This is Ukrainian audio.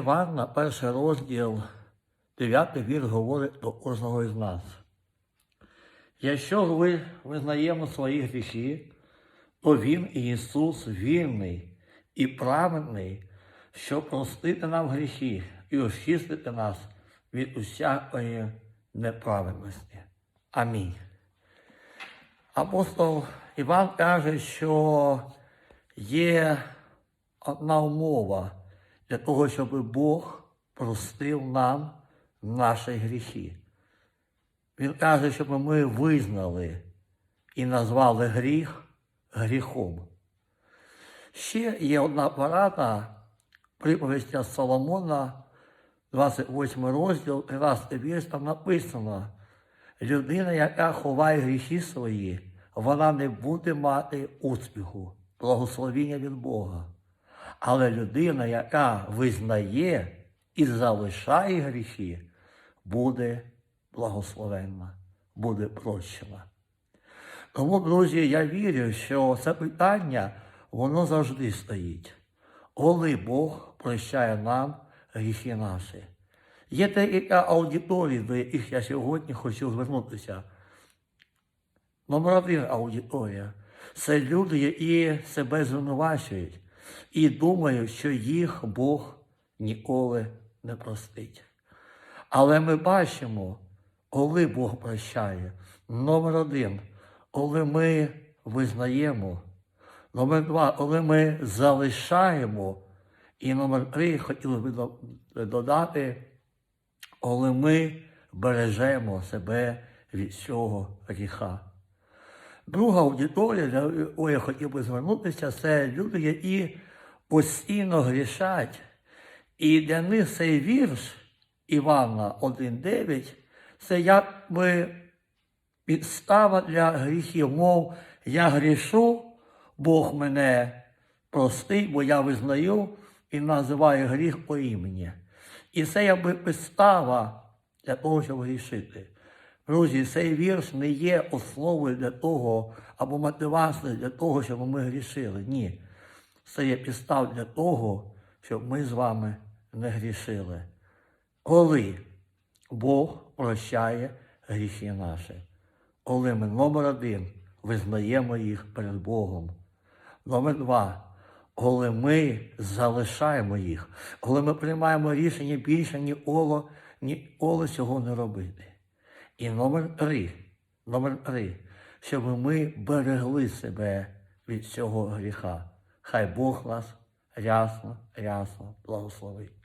Івана, перший розділ, дев'ятий вір говорить до кожного із нас. Якщо ви визнаємо свої гріхи, то Він, Ісус, вірний і праведний, щоб простити нам гріхи і очистити нас від усякої неправедності. Амінь. Апостол Іван каже, що є одна умова для того, щоб Бог простив нам наші гріхи. Він каже, щоб ми визнали і назвали гріх гріхом. Ще є одна порада приповістя Соломона, 28 розділ, 13 вірш, там написано, людина, яка ховає гріхи свої, вона не буде мати успіху, благословіння від Бога. Але людина, яка визнає і залишає гріхи, буде благословенна, буде прощена. Тому, друзі, я вірю, що це питання, воно завжди стоїть. Коли Бог прощає нам гріхи наші. Є декілька аудиторій, до яких я сьогодні хочу звернутися. Номер один аудиторія це люди, які себе звинувачують і думають, що їх Бог ніколи не простить. Але ми бачимо, коли Бог прощає. Номер один, коли ми визнаємо. Номер два, коли ми залишаємо. І номер три, хотіли би додати, коли ми бережемо себе від цього гріха. Друга аудиторія, до якої я хотів би звернутися, це люди, які постійно грішать. І для них цей вірш Івана 1.9 це якби підстава для гріхів. Мов я грішу, Бог мене простить, бо я визнаю і називаю гріх по імені. І це якби підстава для того, щоб грішити. Друзі, цей вірш не є основою для того або мотивацією для того, щоб ми грішили. Ні. Це є підстав для того, щоб ми з вами не грішили. Коли Бог прощає гріхи наші, коли ми номер один визнаємо їх перед Богом. Номер два, коли ми залишаємо їх, коли ми приймаємо рішення більше ніколи, ніколи цього не робити. І номер три, номер три, щоб ми берегли себе від цього гріха. Хай Бог нас рясно, рясно благословить.